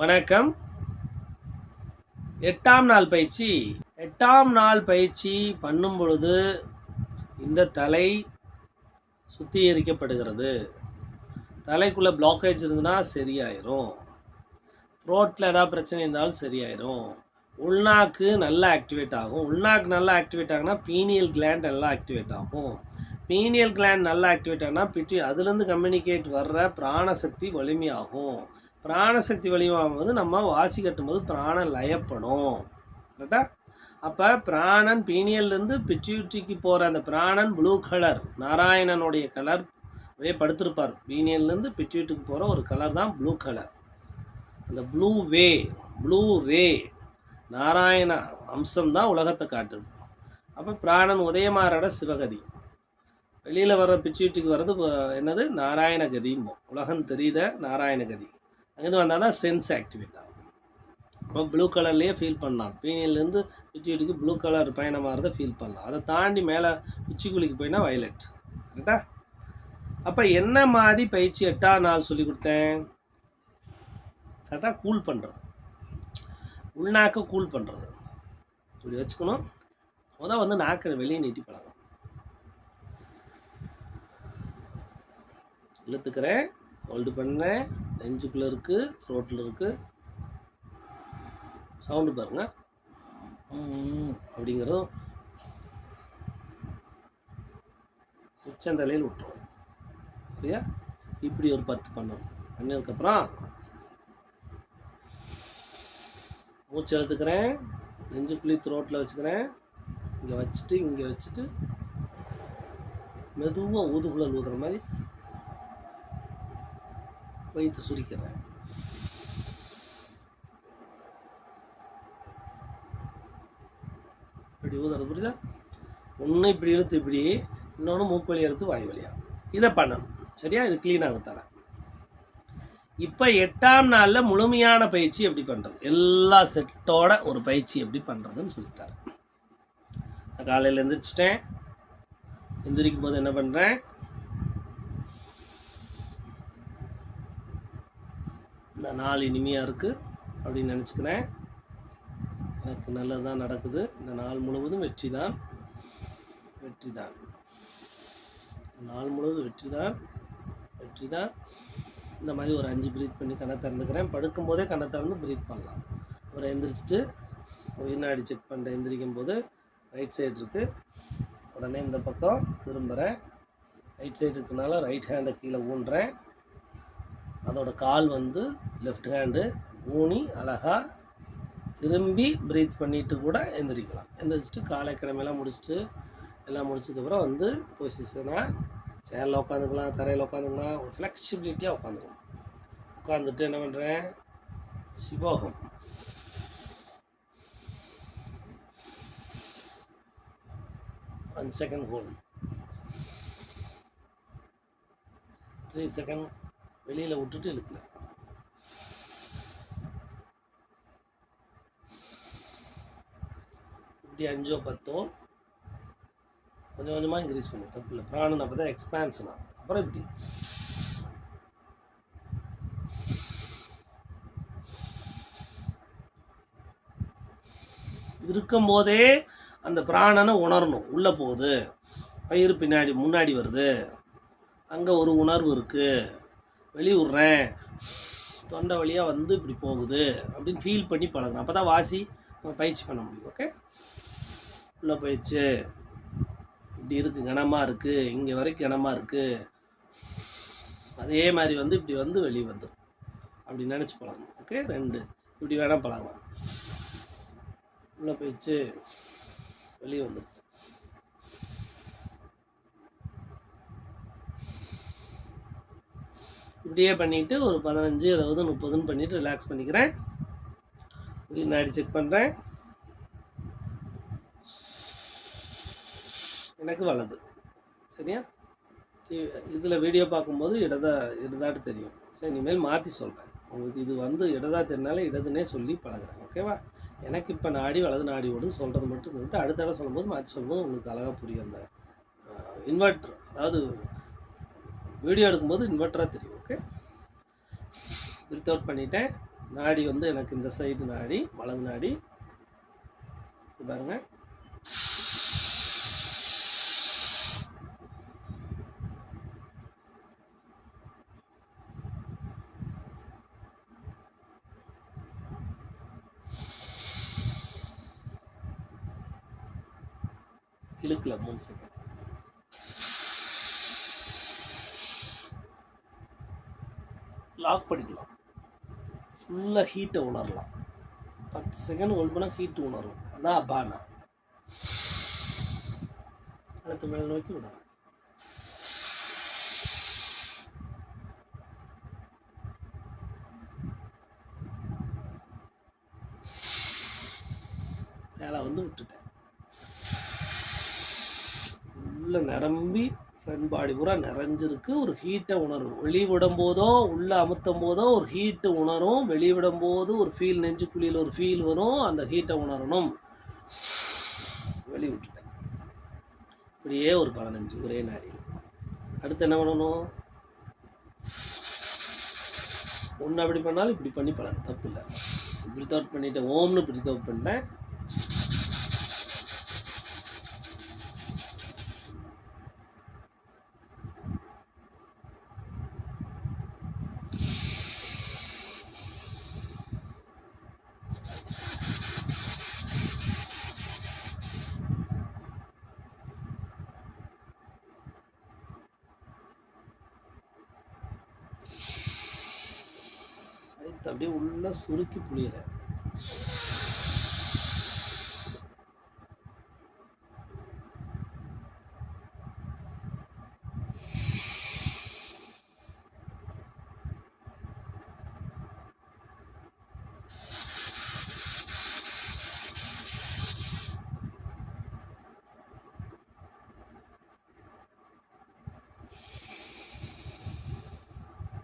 வணக்கம். எட்டாம் நாள் பயிற்சி. எட்டாம் நாள் பயிற்சி பண்ணும் பொழுது இந்த தலை சுத்திகரிக்கப்படுகிறது. தலைக்குள்ளே பிளாக்கேஜ் இருந்ததுன்னா சரியாயிரும். த்ரோட்டில் ஏதாவது பிரச்சனை இருந்தாலும் சரியாயிரும். உள்நாக்கு நல்லா ஆக்டிவேட் ஆகும். உள்நாக்கு நல்லா ஆக்டிவேட் ஆகுனா பீனியல் கிளாண்ட் நல்லா ஆக்டிவேட் ஆகும். பீனியல் கிளாண்ட் நல்லா ஆக்டிவேட் ஆகுனா பிட்டி அதுலேருந்து கம்யூனிகேட் வர்ற பிராணசக்தி வலிமையாகும். பிராணசக்தி வலிமையாகும்போது நம்ம வாசி கட்டும்போது பிராணம் லயப்படும். கரெக்டா அப்போ பிராணன் பீனியல்லேருந்து பிட்யூட்டிக்கு போகிற அந்த பிராணன் ப்ளூ கலர் நாராயணனுடைய கலர் அப்படியே படுத்திருப்பார். பீனியல்லேருந்து பிட்யூட்டுக்கு போகிற ஒரு கலர் தான் ப்ளூ கலர் அந்த blue way blue ray Narayana அம்சம் தான் உலகத்தை காட்டுது. அப்போ பிராணன் உதயமாறட சிவகதி. வெளியில் வர்ற பிச்சுட்டுக்கு வர்றது என்னது? நாராயண கதிம்போ உலகம் தெரியுத நாராயண கதி அங்கேருந்து வந்தால் தான் சென்ஸ் ஆக்டிவேட் ஆகும். அப்போ ப்ளூ கலர்லேயே ஃபீல் பண்ணலாம். பீனியிலேருந்து பிச்சுட்டுக்கு ப்ளூ கலர் பயணமாகிறத ஃபீல் பண்ணலாம். அதை தாண்டி மேலே உச்சிக்குழிக்கு போயினா வயலட் கரெக்டா அப்போ என்ன மாதிரி பயிற்சி எட்டாம் நாள் சொல்லி கொடுத்தேன்? கரெக்டாக கூல் பண்ணுறது உள்நாக்க கூல் பண்ணுறது இப்படி வச்சுக்கணும். முத வந்து நாக்கை வெளியே நீட்டி பழகும் இழுத்துக்கிறேன். ஹோல்டு பண்ணேன் நெஞ்சுக்குள்ளே இருக்குது த்ரோட்டில் இருக்குது சவுண்டு பாருங்க. அப்படிங்கிறதும் உச்சந்தலையில் விட்டுரும். சரியா? இப்படி ஒரு பத்து பண்ணணும். பண்ணதுக்கப்புறம் மூச்சு எடுத்துக்கிறேன் நெஞ்சுக்குழி த்ரோட்டில் வச்சுக்கிறேன். இங்கே வச்சுட்டு இங்கே வச்சுட்டு மெதுவாக ஊதுகுழல் ஊதுற மாதிரி வயிற்று சுரிக்கிறேன். இப்படி ஊதுறது புரியுதா? ஒன்று இப்படி இழுத்து இப்படி இன்னொன்று மூக்கு வழி எடுத்து வாய் வழியா. இதை பண்ணணும் சரியா? இது க்ளீனாக தரேன் இப்போ எட்டாம் நாளில் முழுமையான பயிற்சி எப்படி பண்ணுறது எல்லா செட்டோட ஒரு பயிற்சி எப்படி பண்ணுறதுன்னு சொல்லித்தரேன் நான் காலையில் எந்திரிச்சிட்டேன். எந்திரிக்கும் போது என்ன பண்ணுறேன் இந்த நாள் இனிமையாக இருக்குது அப்படின்னு நினச்சிக்கிறேன். எனக்கு நல்லது தான் நடக்குது. இந்த நாள் முழுவதும் வெற்றி தான் வெற்றி தான் நாள் முழுவதும் வெற்றி தான் வெற்றி தான் இந்த மாதிரி ஒரு அஞ்சு ப்ரீத் பண்ணி கண்ணை திறந்துக்கிறேன். படுக்கும் போதே கண்ணை திறந்து ப்ரீத் பண்ணலாம். அப்புறம் எந்திரிச்சிட்டு உயிர்நாடி செக் பண்ணுறேன் எந்திரிக்கும் போது ரைட் சைடு இருக்குது உடனே இந்த பக்கம் திரும்புகிறேன் ரைட் சைடு இருக்கனால ரைட் ஹேண்டை கீழே ஊன்றேன். அதோட கால் வந்து லெஃப்ட் ஹேண்டு ஊனி அழகாக திரும்பி ப்ரீத் பண்ணிட்டு கூட எந்திரிக்கலாம். எந்திரிச்சிட்டு காலை கிழமையெல்லாம் முடிச்சுட்டு எல்லாம் முடிச்சதுக்கப்புறம் வந்து பொசிஷனாக சேரில் உட்காந்துக்கலாம் தரையில் உட்காந்துக்கலாம் ஒரு ஃப்ளெக்சிபிலிட்டியாக உட்காந்துக்கலாம் உட்காந்துட்டு என்ன பண்ணுறேன் சிவோகம். One second hold three second வெளியில் விட்டுட்டு இழுக்கல. இப்படி அஞ்சோ பத்தோ கொஞ்சம் கொஞ்சமாக இன்க்ரீஸ் பண்ணு. தப்பு இல்லை. பிராணன் அப்போ தான் அப்புறம் இப்படி. இருக்கும்போதே அந்த பிராணனை உணரணும். உள்ளே போகுது. வயிறு பின்னாடி முன்னாடி வருது. அங்கே ஒரு உணர்வு இருக்குது வெளிய தொண்டை வழியாக வந்து இப்படி போகுது அப்படின்னு ஃபீல் பண்ணி பழகணும் அப்போ தான் வாசி நம்ம பயிற்சி பண்ண முடியும். ஓகே உள்ள போயிடுச்சு. இப்படி இருக்குது கனமாக இருக்குது இங்கே வரைக்கும் கனமாக இருக்குது அதே மாதிரி வந்து இப்படி வந்து வெளியே வந்துடும் அப்படி நினச்சி பழகணும். ஓகே ரெண்டு. இப்படி வேணால் பழகலாம். உள்ளே போயிடுச்சு. வெளியே வந்துடுச்சு இப்படியே பண்ணிவிட்டு ஒரு பதினஞ்சு இருபது முப்பதுன்னு பண்ணிவிட்டு ரிலாக்ஸ் பண்ணிக்கிறேன். நாடி செக் பண்ணுறேன் எனக்கு வலது. சரியா? இதில் வீடியோ பார்க்கும்போது இடதா இடதாட்டு தெரியும். சரி இனிமேல் மாற்றி சொல்கிறேன் உங்களுக்கு இது வந்து இடதா தெரினால இடதுனே சொல்லி பழகுறேன். ஓகேவா எனக்கு இப்போ நாடி வலது நாடி ஓடுது சொல்கிறது மட்டும் சொல்லிட்டு அடுத்த தடவை சொல்லும்போது மாற்றி சொல்லும்போது உங்களுக்கு அழகாக புரியும் அந்த இன்வெர்ட்ரு அதாவது வீடியோ எடுக்கும்போது இன்வெர்ட்டராக தெரியும். ஓகே பிரித் அவுட் பண்ணிட்டேன். நாடி வந்து எனக்கு இந்த சைடு நாடி வலது நாடி. இது பாருங்க. இழுக்கல மூணு செகண்ட் லாக் பண்ணிக்கலாம். ஃபுல்லாக ஹீட்டை உணரலாம். பத்து செகண்ட் ஹோல்ட் பண்ணால் ஹீட் உணரும். அதான் அபானா அடுத்து மேல் நோக்கி விடலாம். மேலே வந்து விட்டுட்டேன். உள்ள நிரம்பி ஃப்ரண்ட் பாடி பூரா நிறைஞ்சிருக்கு. ஒரு ஹீட்டை உணரும். வெளிவிடும் போதோ உள்ளே அமுத்தும் போதோ ஒரு ஹீட்டு உணரும். வெளிவிடும் போது ஒரு ஃபீல் நெஞ்சுக்குழியில் ஒரு ஃபீல் வரும். அந்த ஹீட்டை உணரணும். வெளி விட்டுட்டேன் இப்படியே ஒரு பதினஞ்சு ஒரே நாடி. அடுத்து என்ன பண்ணணும்? ஒன்று அப்படி பண்ணாலும் இப்படி பண்ணி பல தப்பு இல்லை. பிரீத் அவுட் பண்ணிவிட்டேன் ஓம்னு பிரீத் அவுட் பண்ணிட்டேன். காற்று அப்படியே உள்ளே சுருக்கி புளியிற.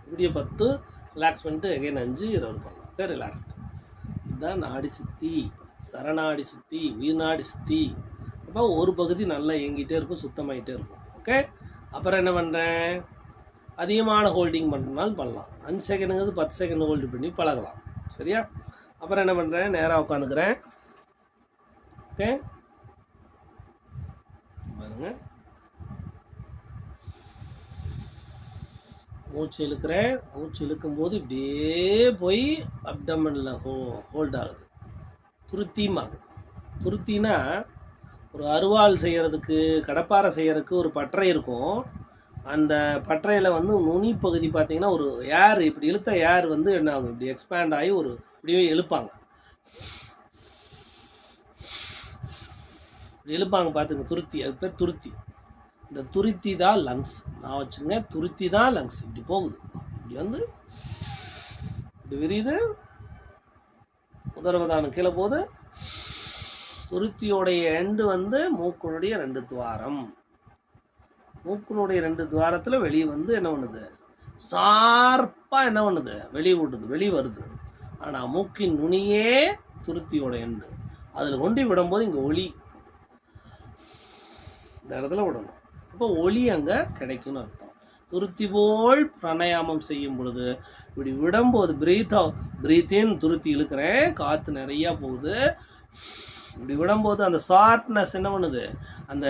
இப்படியே பத்து ரிலாக்ஸ் பண்ணிட்டு எகைன் அஞ்சு இருபது பண்ணலாம் ஓகே ரிலாக்ஸ்டு இதுதான் நாடி சுற்றி சரணாடி சுற்றி உயிர்நாடி சுற்றி அப்போ ஒரு பகுதி நல்லா இயங்கிட்டே இருக்கும் சுத்தமாயிட்டே இருக்கும். ஓகே அப்புறம் என்ன பண்ணுறேன் அதிகமான ஹோல்டிங் பண்ணுறதுனாலும் பண்ணலாம். அஞ்சு செகண்டுங்கிறது பத்து செகண்ட் ஹோல்டு பண்ணி பழகலாம். சரியா? அப்புறம் என்ன பண்ணுறேன் நேராக உட்காந்துக்கிறேன். ஓகே பாருங்கள் மூச்சு இழுக்கிறேன். மூச்சு இழுக்கும்போது இப்படியே போய் அப்டமனில் ஹோ ஹோல்ட் ஆகுது. துருத்தியுமாகும் துருத்தினா ஒரு அருவாள் செய்கிறதுக்கு கடப்பாரை செய்கிறதுக்கு ஒரு பட்டறை இருக்கும். அந்த பற்றையில் வந்து நுனி பகுதி பார்த்தீங்கன்னா ஒரு ஏர் இப்படி இழுத்த ஏர் வந்து என்ன ஆகும்? இப்படி எக்ஸ்பேண்ட் ஆகி ஒரு இப்படியே இழுப்பாங்க. இப்படி இழுப்பாங்க பார்த்துங்க துருத்தி அது பேர் துருத்தி. இந்த துருத்தி தான் லங்ஸ் நான் வச்சுங்க துருத்தி தான் லங்ஸ் இப்படி போகுது. இப்படி வந்து இப்படி விரியுது. உதரவதானம் கீழே போகுது. துருத்தியோடைய எண்டு வந்து மூக்கனுடைய ரெண்டு துவாரம். மூக்கனுடைய ரெண்டு துவாரத்தில் வெளியே வந்து என்ன பண்ணுது? சார்ப்பாக என்ன பண்ணுது? வெளியே விடுது வெளியே வருது. ஆனால் மூக்கின் நுனியே துருத்தியோட எண்டு அதில் கொண்டு விடும்போது இங்கே ஒளி. இந்த இடத்துல விடணும். அப்போ ஒளி அங்கே கிடைக்கும்னு அர்த்தம். துருத்தி போல் பிராணாயாமம் செய்யும் பொழுது இப்படி விடும்போது பிரீத் பிரீத் இன் துருத்தி இழுக்கிறேன் காற்று நிறையா போகுது. இப்படி விடும்போது அந்த ஷார்ப்னஸ் என்ன பண்ணுது? அந்த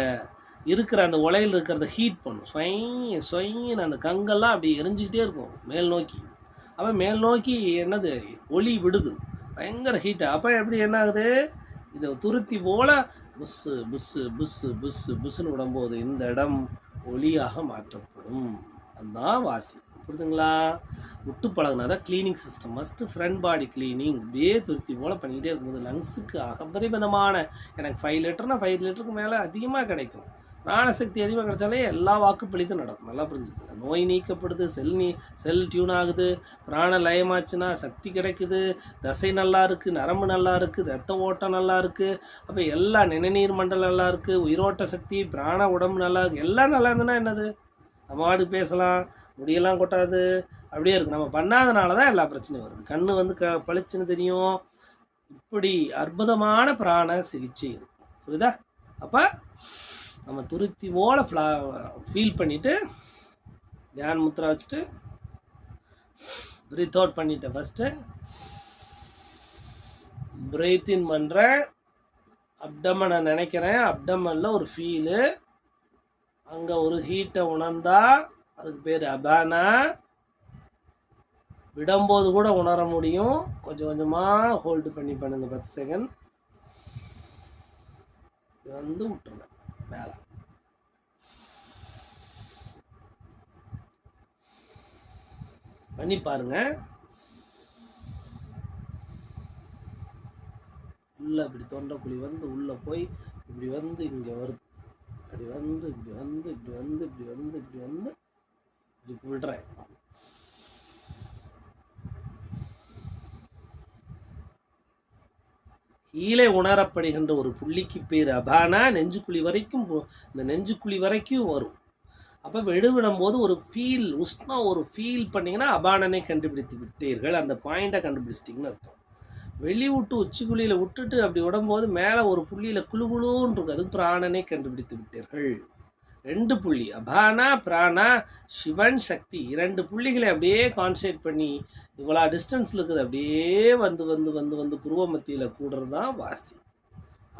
இருக்கிற அந்த உலையில் இருக்கிறத ஹீட் பண்ணும். ஸ்வை ஸ்வைன்னு அந்த கங்கெல்லாம் அப்படி எரிஞ்சிக்கிட்டே இருக்கும் மேல் நோக்கி. அப்போ மேல் நோக்கி என்னது? ஒளி விடுது. பயங்கர ஹீட்டு அப்போ எப்படி என்ன ஆகுது? இதை துருத்தி போல புஸ்ஸு புஸ்ஸு புஸ்ஸு புஸ்ஸு புஸ்ஸுன்னு விடும்போது இந்த இடம் ஒளியாக மாற்றப்படும். அதுதான் வாசி. புரிதுங்களா விட்டு பழகுனா தான் cleaning system must front body cleaning அப்படியே துருத்தி போல் பண்ணிக்கிட்டே இருக்கும்போது லங்ஸுக்கு அபரிமிதமான எனக்கு ஃபைவ் லிட்டர்னால் ஃபைவ் லிட்டருக்கு மேலே அதிகமாக கிடைக்கும். பிராணசக்தி அதிகமாக கிடைச்சாலே எல்லா வாக்குப்பளித்தும் நடக்கும். நல்லா புரிஞ்சுக்கோங்க நோய் நீக்கப்படுது செல் நீ செல் டியூன் ஆகுது பிராண லயமாச்சுன்னா சக்தி கிடைக்குது தசை நல்லா இருக்குது நரம்பு நல்லா இருக்குது ரத்த ஓட்டம் நல்லா இருக்குது அப்போ எல்லா நிணநீர் மண்டலம் நல்லா இருக்குது உயிரோட்ட சக்தி பிராண உடம்பு நல்லா இருக்குது எல்லாம் நல்லா இருந்ததுன்னா என்னது? நம்ம ஆடு பேசலாம் முடியெல்லாம் கொட்டாது அப்படியே இருக்கு நம்ம பண்ணாதனால தான் எல்லா பிரச்சனையும் வருது. கண்ணு வந்து க பளிச்சுன்னு தெரியும். இப்படி அற்புதமான பிராண சிகிச்சை இருக்கும் புரியுதா? அப்போ நம்ம துருத்தி ஃப்ளா ஃபீல் பண்ணிவிட்டு தியான் முத்திரா வச்சுட்டு ப்ரீத் அவுட் பண்ணிட்டேன் ஃபஸ்ட்டு ப்ரீத் இன் பண்ணுறேன் அப்டமனை நினைக்கிறேன். அப்டமனில் ஒரு ஃபீலு அங்கே ஒரு ஹீட்டை உணர்ந்தா அதுக்கு பேர் அபானா விடும்போது கூட உணர முடியும். கொஞ்சம் கொஞ்சமாக ஹோல்டு பண்ணி பண்ணுங்கள் பத்து செகண்ட் வந்து விட்டுருங்க. மேலே. பண்ணி பாருங்க. உள்ள இப்படி தொண்டைக்குழி வந்து உள்ள போய் இப்படி வந்து இங்க வருது. அப்படி வந்து இப்படி வந்து இப்படி வந்து இப்படி வந்து இப்படி வந்து இப்படி விடுறேன் கீழே உணரப்படுகின்ற ஒரு புள்ளிக்கு பேர் அபானா. நெஞ்சுக்குழி வரைக்கும் போ- இந்த நெஞ்சுக்குழி வரைக்கும் வரும். அப்போ விடுவிடும் போது ஒரு ஃபீல் உஷ்ணம் ஒரு ஃபீல் பண்ணீங்கன்னா அபானனை கண்டுபிடித்து விட்டீர்கள். அந்த பாயிண்டை கண்டுபிடிச்சிட்டிங்கன்னு அர்த்தம். வெளி விட்டு உச்சிக்குழியில் விட்டுட்டு அப்படி விடும்போது மேலே ஒரு புள்ளியில் குழு குழுன்னு இருக்கும் அது பிராணனை கண்டுபிடித்து விட்டீர்கள். ரெண்டு புள்ளி. அபானா பிராணா சிவன் சக்தி. இரண்டு புள்ளிகளை அப்படியே கான்சென்ட் பண்ணி இவ்வளோ டிஸ்டன்ஸில் இருக்குது. அப்படியே வந்து வந்து வந்து வந்து புருவ மத்தியில் கூடுறது தான் வாசி.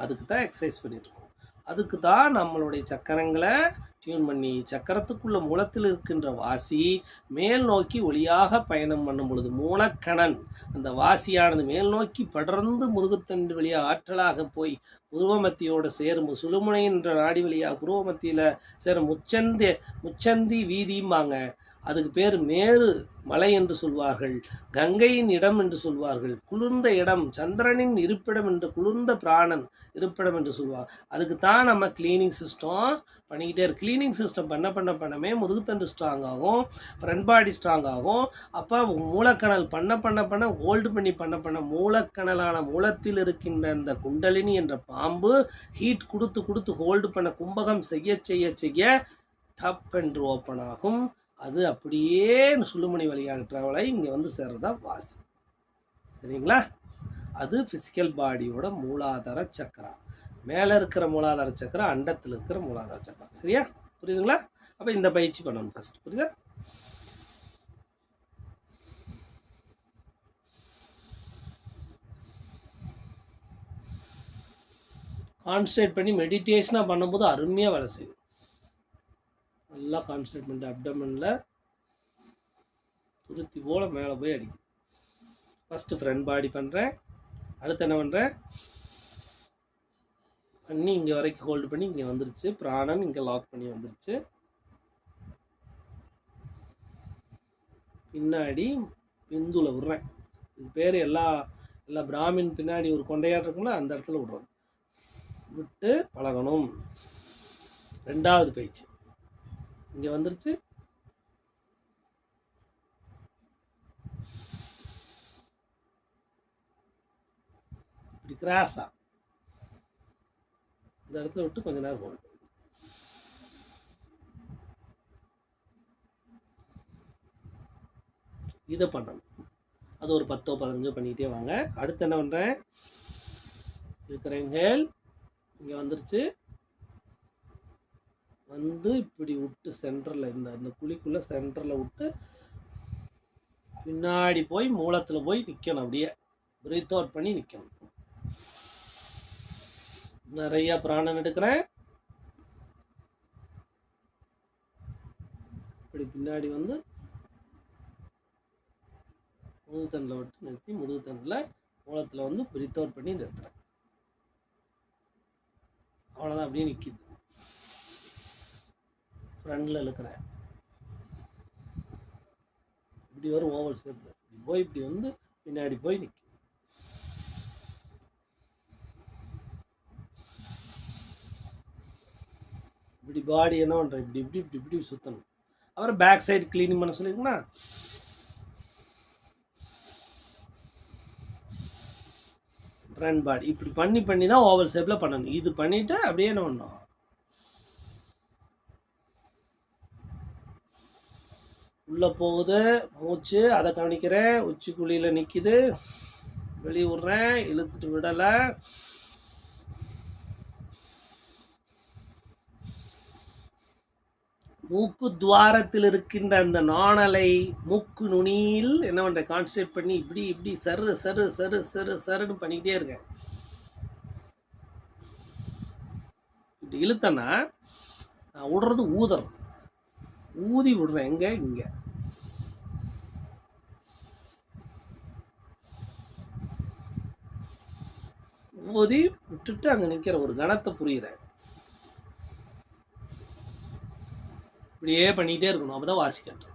அதுக்கு தான் எக்ஸசைஸ் பண்ணிட்டு இருக்கோம் அதுக்கு தான் நம்மளுடைய சக்கரங்களை டியூன் பண்ணி சக்கரத்துக்குள்ள மூலத்தில் இருக்கின்ற வாசி மேல் நோக்கி ஒளியாக பயணம் பண்ணும் பொழுது மூலக்கணன் அந்த வாசியானது மேல் நோக்கி படர்ந்து முருகத்தண்டு வழியாக ஆற்றலாக போய் புருவமத்தியோடு சேரும் சுழுமுனை என்ற நாடி வழியாக புருவமத்தியில் சேரும் முச்சந்தி முச்சந்தி வீதியும்பாங்க அதுக்கு பேர் மேரு மலை என்று சொல்வார்கள் கங்கையின் இடம் என்று சொல்வார்கள் குளிர்ந்த இடம் சந்திரனின் இருப்பிடம் என்று குளிர்ந்த பிராணன் இருப்பிடம் என்று சொல்வார் அதுக்கு தான் நம்ம க்ளீனிங் சிஸ்டம் பண்ணிக்கிட்டே இருக்கு க்ளீனிங் சிஸ்டம் பண்ண பண்ண பண்ணமே முதுகுத்தண்டு ஸ்ட்ராங் ஆகும் ஃப்ரண்ட் பாடி ஸ்ட்ராங் ஆகும் அப்போ மூலக்கணல் பண்ண பண்ண பண்ண ஹோல்டு பண்ணி பண்ண பண்ண மூலக்கணலான மூலத்தில் இருக்கின்ற இந்த குண்டலினி என்ற பாம்பு ஹீட் கொடுத்து கொடுத்து ஹோல்டு பண்ண கும்பகம் செய்ய செய்ய செய்ய டப் என்று ஓப்பன் ஆகும். அது அப்படியே சுழுமணி வழியாக ட்ராவலாகி இங்கே வந்து சேர்றதா வாசி. சரிங்களா? அது ஃபிசிக்கல் பாடியோட மூலாதார சக்கரா. மேலே இருக்கிற மூலாதார சக்கரா அண்டத்தில் இருக்கிற மூலாதார சக்கரா. சரியா? புரியுதுங்களா? அப்போ இந்த பயிற்சி பண்ணணும் ஃபர்ஸ்ட் புரியுதா? கான்சன்ட்ரேட் பண்ணி மெடிடேஷனாக பண்ணும்போது அருமையாக வேலை செய்யும். நல்லா கான்சன்ட்ரேட் பண்ணிட்டு அப்டமனில் துருத்தி போல் மேலே போய் அடிக்குது. ஃபஸ்ட்டு ஃப்ரண்ட் பாடி பண்ணுறேன் அடுத்து என்ன பண்ணுறேன் பண்ணி இங்கே வரைக்கும் ஹோல்டு பண்ணி இங்கே வந்துருச்சு. பிராணன் இங்கே லாக் பண்ணி வந்துருச்சு. பின்னாடி பிந்துல விடுறேன். இது பேர் எல்லா எல்லா பிராமின் பின்னாடி ஒரு கொண்டையாட்டிருக்கும்ல அந்த இடத்துல விடுறோம். விட்டு பழகணும். ரெண்டாவது பயிற்சி. இங்கே வந்துருச்சு. இப்படி கிராஸா இந்த இடத்துல விட்டு கொஞ்ச நேரம் போகணும். இதை பண்ணணும். அது ஒரு பத்தோ பதினஞ்சோ பண்ணிக்கிட்டே வாங்க. அடுத்து என்ன பண்ணுறேன் இருக்கிறேன் இங்கே வந்துருச்சு. வந்து இப்படி விட்டு சென்டரில் இந்த இந்த குழிக்குள்ளே சென்டரில் விட்டு பின்னாடி போய் மூலத்தில் போய் நிற்கணும் அப்படியே பிரீத் அவுட் பண்ணி நிற்கணும் நிறைய பிராணம் எடுக்கிறேன். இப்படி பின்னாடி வந்து முதுகுத்தண்டில் விட்டு நிறுத்தி முதுகுத்தண்டில் மூலத்தில் வந்து பிரீத் அவுட் பண்ணி நிறுத்துறேன். அவ்வளோதான் அப்படியே நிற்கிது ஃப்ரண்டில் இழுக்கிறேன். இப்படி வரும் ஓவல் ஷேப்பில் இப்படி போய் இப்படி வந்து பின்னாடி போய் நிற்கும் இப்படி பாடி என்ன பண்ணுறேன் இப்படி இப்படி இப்படி இப்படி சுற்றணும் அப்புறம் பேக் சைடு க்ளீனிங் பண்ண சொல்லியிருக்குன்னா ஃப்ரண்ட் பாடி இப்படி பண்ணி பண்ணி தான் ஓவல் ஷேப்பில் பண்ணணும். இது பண்ணிவிட்டு அப்படியே என்ன பண்ணணும்? உள்ளே போகுது மூச்சு அதை கவனிக்கிறேன். உச்சி குழியில் நிற்கிது வெளியே விட்றேன். இழுத்துட்டு விடலை. மூக்கு துவாரத்தில் இருக்கின்ற அந்த நாணலை மூக்கு நுனியில் என்ன பண்ணுறேன் கான்சன்ட்ரேட் பண்ணி இப்படி இப்படி சரு சரு சரு சரு சருன்னு பண்ணிக்கிட்டே இருக்கேன். இப்படி இழுத்தேன்னா நான் விடுறது ஊதறோம் ஊதி விடுறேன் எங்க இங்க. ஊதி விட்டுட்டு அங்க நிக்கிற ஒரு கணத்தை புரியுறேன். இப்படியே பண்ணிகிட்டே இருக்கணும். அப்பதான் வாசிக்கட்டும்.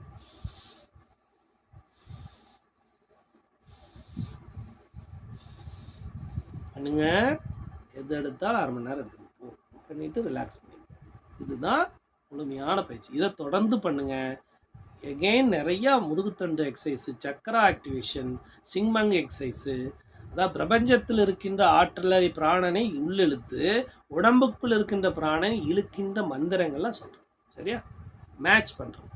பண்ணுங்க. எது எடுத்தாலும் அரை மணி நேரம் எடுத்துக்கணும் போ. பண்ணிட்டு ரிலாக்ஸ் பண்ணுங்க இதுதான் முழுமையான பயிற்சி. இதை தொடர்ந்து பண்ணுங்க. எகெயின் நிறையா முதுகுத்தண்டு எக்ஸசைஸு சக்கரா ஆக்டிவேஷன் சிங்மங் எக்ஸசைஸு அதாவது பிரபஞ்சத்தில் இருக்கின்ற ஆற்றலை பிராணனை உள்ளிழுத்து உடம்புக்குள் இருக்கின்ற பிராணனை இழுக்கின்ற மந்திரங்கள்லாம் சொல்கிறோம் சரியா? மேட்ச் பண்ணுறோம்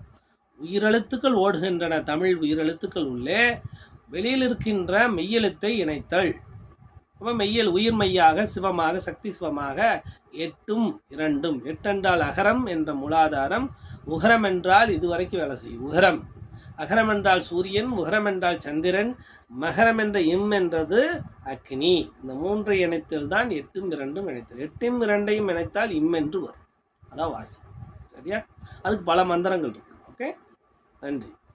உயிரெழுத்துக்கள் ஓடுகின்றன. தமிழ் உயிரெழுத்துக்கள் உள்ளே. வெளியில் இருக்கின்ற மெய்யெழுத்தை இணைத்தல். அப்போ மெய்யல் உயிர் மையாக சிவமாக சக்தி சிவமாக எட்டும் இரண்டும். எட்டென்றால் அகரம் என்ற மூலாதாரம் உகரம் என்றால் இதுவரைக்கும் வேலை செய்யும். உகரம். அகரம் என்றால் சூரியன் உகரம் என்றால் சந்திரன் மகரம் என்ற இம் என்றது அக்னி. இந்த மூன்றை இணைத்தில் தான் எட்டும் இரண்டும் இணைத்தல். எட்டும் இரண்டையும் இணைத்தால் இம் என்று வரும். அதான் வாசி. சரியா? அதுக்கு பல மந்திரங்கள் இருக்கு. ஓகே? நன்றி.